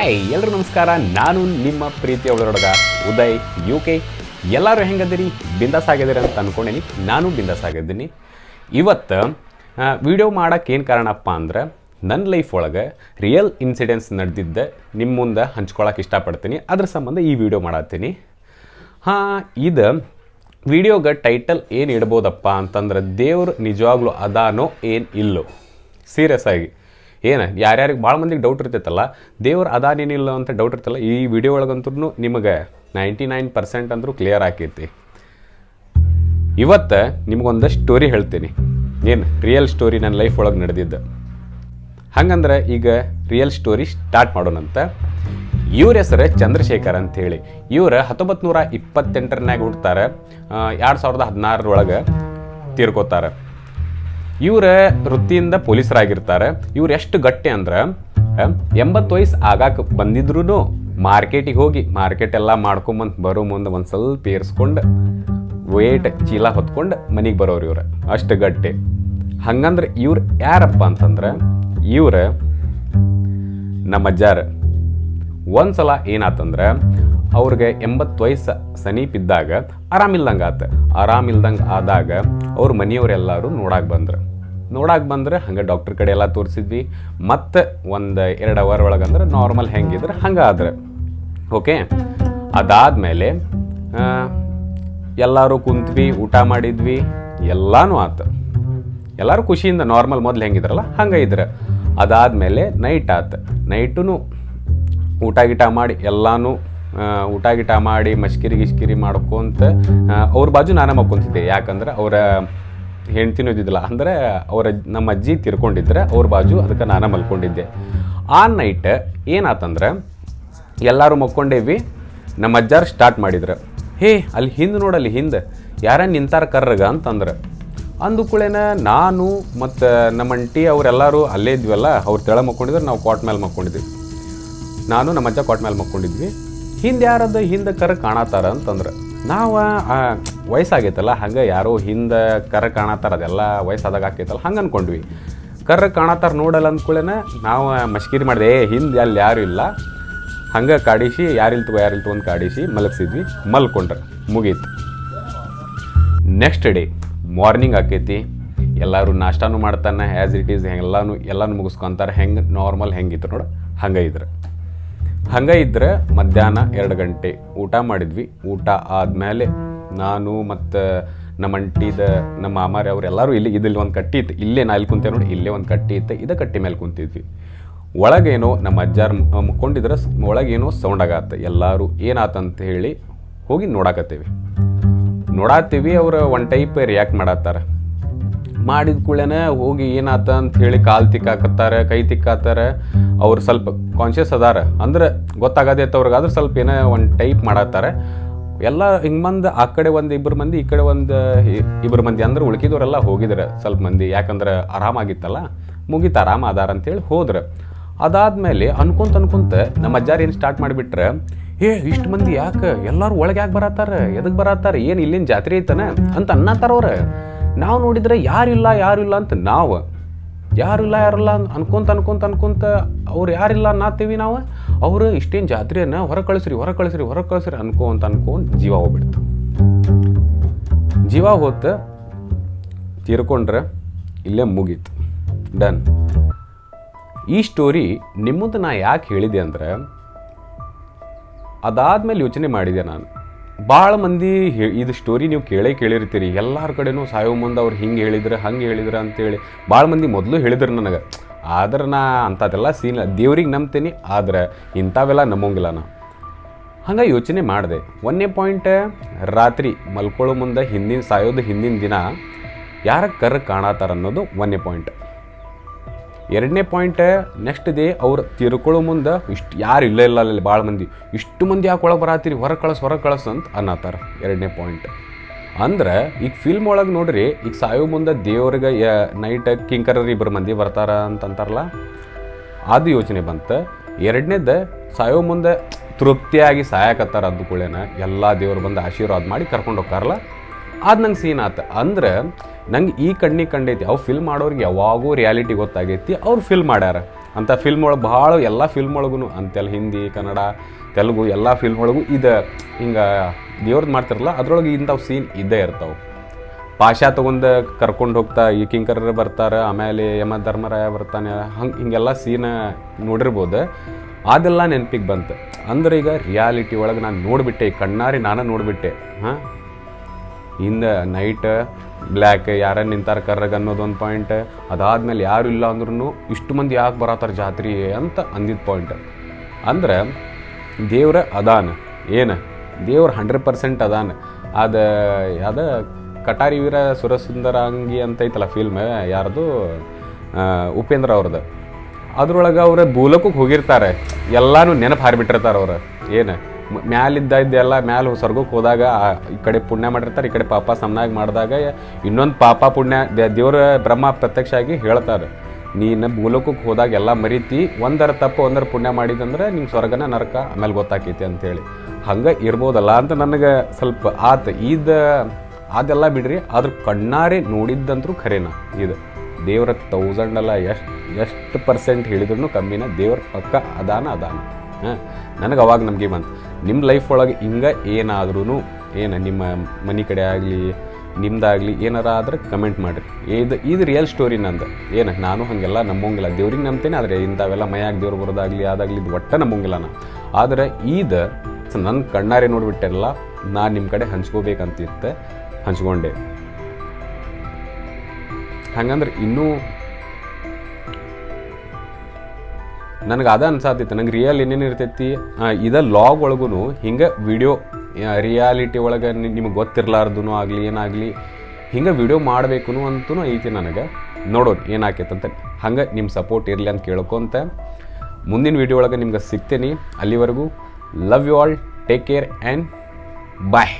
Hi ಎಲ್ಲರೂ ನಮಸ್ಕಾರ. ನಾನು ನಿಮ್ಮ ಪ್ರೀತಿಯ ಒಳಗಡಗ ಉದಯ್ ಯು ಕೆ ಎಲ್ಲರೂ ಹೆಂಗದಿರಿ? ಬಿಂದಾಸ್ ಆಗಿದ್ದೀರಿ ಅಂತ ಅನ್ಕೊಂಡೇನಿ. ನಾನು ಬಿಂದಾಸ್ ಆಗಿದ್ದೀನಿ ಇವತ್ತು ವಿಡಿಯೋ ಮಾಡೋಕ್ಕೆ ಏನು ಕಾರಣಪ್ಪ ಅಂದ್ರೆ ನನ್ನ ಲೈಫ್ ಒಳಗೆ ರಿಯಲ್ ಇನ್ಸಿಡೆನ್ಸ್ ನಡೆದಿದ್ದ ನಿಮ್ಮ ಮುಂದೆ ಹಂಚ್ಕೊಳಕ್ಕೆ ಇಷ್ಟಪಡ್ತೀನಿ. ಅದ್ರ ಸಂಬಂಧ ಈ ವಿಡಿಯೋ ಮಾಡತ್ತೀನಿ. ಹಾಂ, ಇದು ವಿಡಿಯೋಗೆ ಟೈಟಲ್ ಏನು ಇಡ್ಬೋದಪ್ಪ ಅಂತಂದ್ರೆ, ದೇವ್ರು ನಿಜವಾಗ್ಲೂ ಅದಾನೋ ಏನು ಇಲ್ಲೋ. ಸೀರಿಯಸ್ ಆಗಿ. ಏನು, ಯಾರ್ಯಾರಿಗೆ ಭಾಳ ಮಂದಿಗೆ ಡೌಟ್ ಇರ್ತೈತಲ್ಲ, ದೇವ್ರು ಅದಾನೇನಿಲ್ಲ ಅಂತ ಡೌಟ್ ಇರ್ತಲ್ಲ ಈ ವಿಡಿಯೋ ಒಳಗಂತೂ ನಿಮಗೆ ನೈಂಟಿ ನೈನ್ ಪರ್ಸೆಂಟ್ ಅಂದರೂ ಕ್ಲಿಯರ್ ಆಕೈತಿ. ಇವತ್ತು ನಿಮ್ಗೊಂದು ಸ್ಟೋರಿ ಹೇಳ್ತೀನಿ. ಏನು ರಿಯಲ್ ಸ್ಟೋರಿ ನನ್ನ ಲೈಫ್ ಒಳಗೆ ನಡೆದಿದ್ದು. ಹಂಗಂದ್ರೆ ಈಗ ರಿಯಲ್ ಸ್ಟೋರಿ ಸ್ಟಾರ್ಟ್ ಮಾಡೋಣಂತ. ಇವ್ರ ಹೆಸರು ಚಂದ್ರಶೇಖರ್ ಅಂತ ಹೇಳಿ ಇವ್ರು ಹತ್ತೊಂಬತ್ತು ನೂರ ಇಪ್ಪತ್ತೆಂಟರನ್ಯಾಗ ಹುಡ್ತಾರೆ ಎರಡು ಸಾವಿರದ ಹದಿನಾರರೊಳಗೆ ತೀರ್ಕೋತಾರೆ. ಇವ್ರ ವೃತ್ತಿಯಿಂದ ಪೊಲೀಸರಾಗಿರ್ತಾರೆ. ಇವ್ರು ಎಷ್ಟು ಗಟ್ಟಿ ಅಂದ್ರೆ ಎಂಬತ್ತು ವಯಸ್ಸು ಆಗಾಕ ಬಂದಿದ್ರು ಮಾರ್ಕೆಟಿಗೆ ಹೋಗಿ ಮಾರ್ಕೆಟ್ ಎಲ್ಲ ಮಾಡ್ಕೊಂಬಂದು ಬರೋ ಮುಂದೆ ಒಂದು ಸ್ವಲ್ಪ ಏರ್ಸ್ಕೊಂಡು ವೇಟ್ ಚೀಲ ಹೊತ್ಕೊಂಡು ಮನೆಗೆ ಬರೋರು ಇವ್ರು. ಅಷ್ಟು ಗಟ್ಟಿ. ಹಂಗಂದ್ರೆ ಇವ್ರು ಯಾರಪ್ಪ ಅಂತಂದ್ರೆ, ಇವ್ರ ನಮ್ಮ ಅಜ್ಜಾರ. ಒಂದು ಸಲ ಏನಾತಂದ್ರೆ ಅವ್ರಿಗೆ ಎಂಬತ್ತು ವಯಸ್ಸು ಸಮೀಪ ಇದ್ದಾಗ ಆರಾಮಿಲ್ದಂಗೆ ಆತ ಆರಾಮಿಲ್ದಂಗೆ ಆದಾಗ ಅವ್ರ ಮನೆಯವರೆಲ್ಲರೂ ನೋಡಕ್ಕೆ ಬಂದ್ರು. ನೋಡಕ್ಕೆ ಬಂದ್ರೆ ಹಂಗೆ ಡಾಕ್ಟ್ರ್ ಕಡೆ ಎಲ್ಲ ತೋರಿಸಿದ್ವಿ. ಮತ್ತು ಒಂದು ಎರಡು ಅವರ್ ಒಳಗಂದ್ರೆ ನಾರ್ಮಲ್ ಹೆಂಗಿದ್ರೆ ಹಂಗೆ ಆದ್ರೆ ಓಕೆ? ಅದಾದಮೇಲೆ ಎಲ್ಲರೂ ಕುಂತ್ವಿ, ಊಟ ಮಾಡಿದ್ವಿ, ಎಲ್ಲಾನು ಆತು. ಎಲ್ಲರೂ ಖುಷಿಯಿಂದ ನಾರ್ಮಲ್ ಮೊದಲು ಹೆಂಗಿದ್ರಲ್ಲ, ಹಂಗೆ ಇದ್ರೆ. ಅದಾದಮೇಲೆ ನೈಟ್ ಆತ. ನೈಟೂ ಊಟ ಗೀಟ ಮಾಡಿ ಎಲ್ಲಾನು ಊಟ ಗಿಟ ಮಾಡಿ ಮಶ್ಕಿರಿ ಗಿಶ್ಕಿರಿ ಮಾಡ್ಕೊಂತ ಅವ್ರ ಬಾಜು ನಾನೇ ಮಕ್ಕೊಂತಿದ್ದೆ. ಯಾಕಂದ್ರೆ ಅವರ ಹೆಂಡ್ತಿನೂ ಇದ್ದಿದ್ದಿಲ್ಲ ಅಂದ್ರೆ ಅವರ ನಮ್ಮ ಅಜ್ಜಿ ತಿರ್ಕೊಂಡಿದ್ರೆ ಅವ್ರ ಬಾಜು ಅದಕ್ಕೆ ನಾನೇ ಮಲ್ಕೊಂಡಿದ್ದೆ. ಆ ನೈಟ್ ಏನಾತಂದ್ರೆ ಎಲ್ಲರೂ ಮಕ್ಕೊಂಡೇವಿ. ನಮ್ಮ ಅಜ್ಜಾರು ಸ್ಟಾರ್ಟ್ ಮಾಡಿದ್ರು. ಹೇ, ಅಲ್ಲಿ ಹಿಂದೆ ನೋಡಲ್ಲಿ ಹಿಂದೆ. ಯಾರ ನಿಂತಾರ ಕರ್ರಗ ಅಂತಂದ್ರೆ. ಅಂದು ಕೂಡೇನ ನಾನು ಮತ್ತು ನಮ್ಮ ಅಂಟಿ ಅವರೆಲ್ಲರೂ ಅಲ್ಲೇ ಇದ್ವಲ್ಲ, ಅವ್ರು ತೆಳ ಮಕ್ಕೊಂಡಿದ್ರೆ, ನಾವು ಕಾಟ್ ಮೇಲೆ ಮಕ್ಕೊಂಡಿದ್ವಿ. ನಾನು, ನಮ್ಮ ಅಜ್ಜ ಕಾಟ್ ಮೇಲೆ ಮಕ್ಕೊಂಡಿದ್ವಿ. ಹಿಂದೆ ಯಾರದ ಹಿಂದೆ ಕರ ಕಾಣತ್ತಾರ ಅಂತಂದ್ರೆ, ನಾವು ವಯಸ್ಸಾಗೈತಲ್ಲ, ಹಂಗೆ ಯಾರೋ ಹಿಂದೆ ಕರ ಕಾಣತ್ತಾರ, ಅದೆಲ್ಲ ವಯಸ್ಸಾದಾಗ ಆಕೈತಲ್ಲ ಹಂಗೆ ಅಂದ್ಕೊಂಡ್ವಿ ಕರ್ರ ಕಾಣತ್ತಾರ ನೋಡಲ್ಲ ಅಂದ್ಕೂಳೆನ ನಾವು ಮಶ್ಕೀರಿ ಮಾಡಿದೆ, ಏ, ಹಿಂದೆ ಅಲ್ಲಿ ಯಾರು ಇಲ್ಲ. ಹಂಗೆ ಕಾಡಿಸಿ ಯಾರಿಲ್ತು ಯಾರಿಲ್ತು ಯಾರಿಲ್ ತಗೊಂಡು ಕಾಡಿಸಿ, ಮಲಗಿಸಿದ್ವಿ, ಮಲ್ಕೊಂಡ್ರೆ, ಮುಗೀತು. ನೆಕ್ಸ್ಟ್ ಡೇ ಮಾರ್ನಿಂಗ್ ಆಕೈತಿ, ಎಲ್ಲರೂ ನಾಷ್ಟಾನು ಮಾಡ್ತಾನೆ ಆ್ಯಸ್ ಇಟ್ ಈಸ್ ಹೆಂಗೆಲ್ಲಾನು ಎಲ್ಲನೂ ಮುಗಿಸ್ಕೊಂತಾರೆ, ಹೆಂಗೆ ನಾರ್ಮಲ್ ಹೆಂಗಿತ್ತು ನೋಡು, ಹಂಗೆ ಇದ್ರೆ. ಹಂಗೆ ಇದ್ರೆ ಮಧ್ಯಾಹ್ನ ಎರಡು ಗಂಟೆ ಊಟ ಮಾಡಿದ್ವಿ. ಊಟ ಆದಮೇಲೆ ನಾನು ಮತ್ತು ನಮ್ಮ ಅಂಟಿದ, ನಮ್ಮ ಮಾಮಾರಿ ಅವರೆಲ್ಲರೂ ಇಲ್ಲಿ ಇದಿಲ್ಲಿ ಒಂದು ಕಟ್ಟಿ ಇತ್ತು. ಇಲ್ಲೇ ನಾ ಇಲ್ಲಿ ಕುಂತೆ ನೋಡಿ, ಇಲ್ಲೇ ಒಂದು ಕಟ್ಟಿ ಇತ್ತು. ಇದ ಕಟ್ಟಿ ಮೇಲೆ ಕುಂತಿದ್ವಿ. ಒಳಗೇನೋ ನಮ್ಮ ಅಜ್ಜಾರ್ ಮುಕ್ಕೊಂಡಿದ್ರೆ ಒಳಗೇನೋ ಸೌಂಡ್ ಆಗತ್ತೆ. ಎಲ್ಲರೂ ಏನಾತಂತ ಹೇಳಿ ಹೋಗಿ ನೋಡಾಕತ್ತೀವಿ. ನೋಡಾತೀವಿ ಅವ್ರು ಒನ್ ಟೈಪ್ ರಿಯಾಕ್ಟ್ ಮಾಡತ್ತಾರ. ಮಾಡಿದ ಕೂಡಲೇ ಹೋಗಿ ಏನಾತ ಅಂತ ಹೇಳಿ ಕಾಲು ತಿಕ್ಕಾಕತ್ತಾರೆ, ಕೈ ತಿಕ್ಕಾತಾರೆ. ಅವ್ರು ಸ್ವಲ್ಪ ಕಾನ್ಷಿಯಸ್ ಅದಾರ. ಅಂದ್ರೆ ಗೊತ್ತಾಗದೇ ಅವ್ರಿಗೆ ಆದ್ರೆ ಸ್ವಲ್ಪ ಏನೋ ಒಂದು ಟೈಪ್ ಮಾಡತ್ತಾರೆ. ಎಲ್ಲ ಹಿಂಗ್ ಮಂದಿ ಆ ಕಡೆ ಒಂದು ಇಬ್ಬರು ಮಂದಿ, ಈ ಕಡೆ ಒಂದು ಇಬ್ಬರು ಮಂದಿ ಅಂದ್ರೆ ಉಳ್ಕಿದವರೆಲ್ಲ ಹೋಗಿದ್ರೆ ಸ್ವಲ್ಪ ಮಂದಿ. ಯಾಕಂದ್ರೆ ಆರಾಮಾಗಿತ್ತಲ್ಲ, ಮುಗೀತು ಆರಾಮ ಅದಾರ ಅಂತೇಳಿ ಹೋದ್ರೆ. ಅದಾದ್ಮೇಲೆ ಅನ್ಕೊಂತ ಅನ್ಕೊಂತ ನಮ್ಮ ಅಜ್ಜಾರು ಏನು ಸ್ಟಾರ್ಟ್ ಮಾಡಿಬಿಟ್ರೆ, ಏ, ಇಷ್ಟು ಮಂದಿ ಯಾಕೆ? ಎಲ್ಲರೂ ಒಳಗೆ ಯಾಕೆ ಬರತ್ತಾರ? ಎದಕ್ಕೆ ಬರತ್ತಾರ? ಏನು ಇಲ್ಲಿನ ಜಾತ್ರೆ ಐತನ? ಅಂತ ಅನ್ನತ್ತಾರ ಅವ್ರ. ನಾವು ನೋಡಿದ್ರೆ ಯಾರಿಲ್ಲ ಯಾರಿಲ್ಲ ಅಂತ ನಾವು. ಯಾರಿಲ್ಲ ಯಾರಿಲ್ಲ ಅನ್ಕೊಂತ ಅನ್ಕೊಂತ ಅನ್ಕೊಂತ ಅವ್ರು ಯಾರಿಲ್ಲ ಅನ್ನತ್ತೀವಿ ನಾವು. ಅವರು ಇಷ್ಟೇನು ಜಾತ್ರೆಯನ್ನು ಹೊರ ಕಳಿಸ್ರಿ ಹೊರ ಕಳಿಸ್ರಿ ಹೊರ ಕಳಿಸ್ರಿ ಅನ್ಕೊಂತ ಅನ್ಕೊಂತ ಜೀವ ಹೋಗ್ಬಿಡ್ತು. ಜೀವ ಹೋತ ತೀರ್ಕೊಂಡ್ರೆ ಇಲ್ಲೇ ಮುಗೀತು. ಡನ್ ಈ ಸ್ಟೋರಿ ನಿಮ್ಮದು ನಾ ಯಾಕೆ ಹೇಳಿದೆ ಅಂದ್ರೆ ಅದಾದ್ಮೇಲೆ ಯೋಚನೆ ಮಾಡಿದೆ ನಾನು. ಭಾಳ ಮಂದಿ ಇದು ಸ್ಟೋರಿ ನೀವು ಕೇಳೇ ಕೇಳಿರ್ತೀರಿ. ಎಲ್ಲರ ಕಡೆನೂ ಸಾಯೋ ಮುಂದೆ ಅವ್ರು ಹಿಂಗೆ ಹೇಳಿದ್ರೆ, ಹಂಗೆ ಹೇಳಿದ್ರೆ ಅಂತೇಳಿ ಭಾಳ ಮಂದಿ ಮೊದಲು ಹೇಳಿದ್ರು ನನಗೆ. ಆದ್ರೆ ನಾ ಅಂಥದ್ದೆಲ್ಲ ಸೀನ್ ದೇವ್ರಿಗೆ ನಂಬ್ತೀನಿ, ಆದ್ರೆ ಇಂಥವೆಲ್ಲ ನಂಬಂಗಿಲ್ಲ ನಾ. ಹಂಗೆ ಯೋಚನೆ ಮಾಡಿದೆ. ಒಂದನೇ ಪಾಯಿಂಟ್ ರಾತ್ರಿ ಮಲ್ಕೊಳ್ಳೋ ಮುಂದೆ ಹಿಂದಿನ ಸಾಯೋದು ಹಿಂದಿನ ದಿನ ಯಾರ ಕರ್ ಕಾಣತ್ತಾರ ಅನ್ನೋದು ಒಂದನೇ ಪಾಯಿಂಟ್ ಎರಡನೇ ಪಾಯಿಂಟ್ ನೆಕ್ಸ್ಟ್ ಡೇ ಅವ್ರು ತಿರ್ಕೊಳ್ಳೋ ಮುಂದೆ ಇಷ್ಟು ಯಾರು ಇಲ್ಲ ಇಲ್ಲ ಅಲ್ಲಿ ಭಾಳ ಮಂದಿ. ಇಷ್ಟು ಮಂದಿ ಯಾಕೆ ಒಳಗೆ ಬರತ್ತೀರಿ ಹೊರಗೆ ಕಳಿಸ್, ಹೊರ ಕಳಿಸ್ ಅಂತ ಅನ್ನತ್ತಾರ ಎರಡನೇ ಪಾಯಿಂಟ್ ಅಂದ್ರೆ ಈಗ ಫಿಲ್ಮ್ ಒಳಗೆ ನೋಡ್ರಿ, ಈಗ ಸಾಯೋ ಮುಂದೆ ದೇವ್ರಿಗೆ ನೈಟ್ ಕಿಂಕರರ್ ಇಬ್ಬರು ಮಂದಿ ಬರ್ತಾರ ಅಂತಂತಾರಲ್ಲ ಅದು ಯೋಚನೆ ಬಂತು. ಎರಡನೇದು ಸಾಯೋ ಮುಂದೆ ತೃಪ್ತಿಯಾಗಿ ಸಾಯಕತ್ತಾರ ಕುಳೆನ ಎಲ್ಲ ದೇವ್ರು ಬಂದು ಆಶೀರ್ವಾದ ಮಾಡಿ ಕರ್ಕೊಂಡು ಹೋಗ್ತಾರಲ್ಲ? ಅದು ನಂಗೆ ಸೀನ್ ಆತ. ಅಂದ್ರೆ ನಂಗೆ ಈ ಕಣ್ಣಿಗೆ ಕಂಡೈತಿ ಅವ್ರು ಫಿಲ್ಮ್ ಮಾಡೋರಿಗೆ ಯಾವಾಗೂ ರಿಯಾಲಿಟಿ ಗೊತ್ತಾಗೈತಿ, ಅವ್ರು ಫಿಲ್ಮ್ ಮಾಡ್ಯಾರ. ಅಂತ ಫಿಲ್ಮ್ ಒಳಗೆ ಭಾಳ ಎಲ್ಲ ಫಿಲ್ಮ್ ಒಳಗೂ ಅಂತೆಲ್ಲ ಹಿಂದಿ, ಕನ್ನಡ, ತೆಲುಗು, ಎಲ್ಲ ಫಿಲ್ಮ್ ಒಳಗೂ ಇದು ಹಿಂಗೆ ದೇವ್ರದ್ದು ಮಾಡ್ತಿರಲ್ಲ, ಅದ್ರೊಳಗೆ ಇಂಥವು ಸೀನ್ ಇದ್ದೇ ಇರ್ತಾವೆ. ಪಾಶಾ ತೊಗೊಂಡು ಕರ್ಕೊಂಡು ಹೋಗ್ತಾ, ಈ ಕಿಂಕರ ಬರ್ತಾರೆ ಆಮೇಲೆ ಯಮ ಧರ್ಮರಾಯ ಬರ್ತಾನೆ, ಹಂಗೆ ಹಿಂಗೆಲ್ಲ ಸೀನ ನೋಡಿರ್ಬೋದು. ಅದೆಲ್ಲ ನೆನಪಿಗೆ ಬಂತು. ಅಂದ್ರೆ ಈಗ ರಿಯಾಲಿಟಿ ಒಳಗೆ ನಾನು ನೋಡಿಬಿಟ್ಟೆ, ಈ ಕಣ್ಣಾರಿ ನಾನು ನೋಡಿಬಿಟ್ಟೆ, ಹಾಂ? ಹಿಂದೆ ನೈಟ್ ಬ್ಲ್ಯಾಕ್ ಯಾರ ನಿಂತಾರ ಕರ್ರಗ ಅನ್ನೋದು ಒಂದು ಪಾಯಿಂಟ್ ಅದಾದ್ಮೇಲೆ ಯಾರು ಇಲ್ಲ ಅಂದ್ರೂ ಇಷ್ಟು ಮಂದಿ ಯಾಕೆ ಬರತ್ತಾರ ಜಾತ್ರೆ ಅಂತ ಅಂದಿದ್ದ ಪಾಯಿಂಟ್ ಅಂದ್ರೆ ದೇವ್ರ ಅದಾನ. ಏನು? ದೇವ್ರ ಹಂಡ್ರೆಡ್ ಪರ್ಸೆಂಟ್ ಅದಾನ. ಅದು ಯಾವ್ದ ಕಟಾರಿ ವೀರ ಸುರಸುಂದರಾಂಗಿ ಅಂತ ಐತಲ್ಲ ಫಿಲ್ಮ್ ಯಾರ್ದು? ಉಪೇಂದ್ರ ಅವ್ರದ್ದು ಅದ್ರೊಳಗೆ ಅವ್ರ ಭೂಲಕಕ್ಕೆ ಹೋಗಿರ್ತಾರೆ. ಎಲ್ಲಾನು ನೆನಪು ಹಾರಿಬಿಟ್ಟಿರ್ತಾರೆ ಅವ್ರು. ಏನು? ಮ್ಯಾಲಿದ್ದ ಇದ್ದೆಲ್ಲ ಮ್ಯಾಲ ಸ್ವರ್ಗಕ್ಕೆ ಹೋದಾಗ ಈ ಕಡೆ ಪುಣ್ಯ ಮಾಡಿರ್ತಾರೆ, ಈ ಕಡೆ ಪಾಪ ಸಮನಾಗಿ ಮಾಡಿದಾಗ ಇನ್ನೊಂದು ಪಾಪ ಪುಣ್ಯ ದೇವರ ಬ್ರಹ್ಮ ಪ್ರತ್ಯಕ್ಷ ಆಗಿ ಹೇಳ್ತಾರೆ. ನೀನು ಭೂಲೋಕಕ್ಕೆ ಹೋದಾಗ ಎಲ್ಲ ಮರಿತಿ, ಒಂದರ ತಪ್ಪು ಒಂದರ ಪುಣ್ಯ ಮಾಡಿದಂದ್ರೆ ನಿಂಗೆ ಸ್ವರ್ಗನ ನರಕ ಆಮೇಲೆ ಗೊತ್ತಾಕೈತಿ ಅಂತೇಳಿ. ಹಂಗೆ ಇರ್ಬೋದಲ್ಲ ಅಂತ ನನಗೆ ಸ್ವಲ್ಪ ಆತ ಈದ ಅದೆಲ್ಲ ಬಿಡ್ರಿ, ಆದ್ರೆ ಕಣ್ಣಾರೆ ನೋಡಿದ್ದಂತರೂ ಖರೇನ ಇದು. ದೇವ್ರ ತೌಸಂಡ್ ಅಲ್ಲ ಎಷ್ಟು ಎಷ್ಟು ಪರ್ಸೆಂಟ್ ಹೇಳಿದ್ರು ಕಮ್ಮಿನ ದೇವ್ರ ಪಕ್ಕ ಅದಾನ ಅದಾನ. ನನಗೆ ಅವಾಗ ನಮಗೆ ಬಂತು. ನಿಮ್ಮ ಲೈಫ್ ಒಳಗೆ ಹಿಂಗೆ ಏನಾದ್ರೂ ಏನು ನಿಮ್ಮ ಮನೆ ಕಡೆ ಆಗಲಿ, ನಿಮ್ದಾಗಲಿ ಏನಾರ ಆದ್ರೆ ಕಮೆಂಟ್ ಮಾಡಿರಿ. ಇದು ಇದು ರಿಯಲ್ ಸ್ಟೋರಿ ನಂದು. ಏನು, ನಾನು ಹಾಗೆಲ್ಲ ನಂಬಂಗಿಲ್ಲ ದೇವ್ರಿಗೆ ನಂಬ್ತೇನೆ, ಆದರೆ ಇಂಥವೆಲ್ಲ ಮೈಯಾಗ ದೇವ್ರು ಬರೋದಾಗಲಿ, ಅದಾಗಲಿ, ಇದು ಒಟ್ಟೆ ನಂಬಂಗಿಲ್ಲ ನಾ ಆದರೆ ಇದು ನನ್ನ ಕಣ್ಣಾರೆ ನೋಡಿಬಿಟ್ಟೆಲ್ಲ ನಾನು ನಿಮ್ಮ ಕಡೆ ಹಂಚ್ಕೋಬೇಕಂತಿತ್ತೆ ಹಂಚ್ಕೊಂಡೆ. ಹಂಗಂದ್ರೆ ಇನ್ನೂ ನನಗೆ ಅದ ಅನ್ಸಾತಿತ್ತು. ನಂಗೆ ರಿಯಲ್ ಏನೇನು ಇರ್ತೈತಿ? ಇದ ಲಾಗ್ ಒಳಗೂ ಹಿಂಗೆ ವಿಡಿಯೋ ರಿಯಾಲಿಟಿ ಒಳಗೆ ನಿಮಗೆ ಗೊತ್ತಿರಲಾರ್ದು ಆಗಲಿ, ಏನಾಗಲಿ, ಹಿಂಗೆ ವಿಡಿಯೋ ಮಾಡಬೇಕು ಅಂತೂ ಐತಿ ನನಗೆ. ನೋಡೋಣ ಏನಾಕೈತಂತ. ಹಂಗೆ ನಿಮ್ಮ ಸಪೋರ್ಟ್ ಇರಲಿ ಅಂತ ಕೇಳ್ಕೊಂತ ಮುಂದಿನ ವಿಡಿಯೋ ಒಳಗೆ ನಿಮ್ಗೆ ಸಿಗ್ತೀನಿ. ಅಲ್ಲಿವರೆಗೂ love you all take care and bye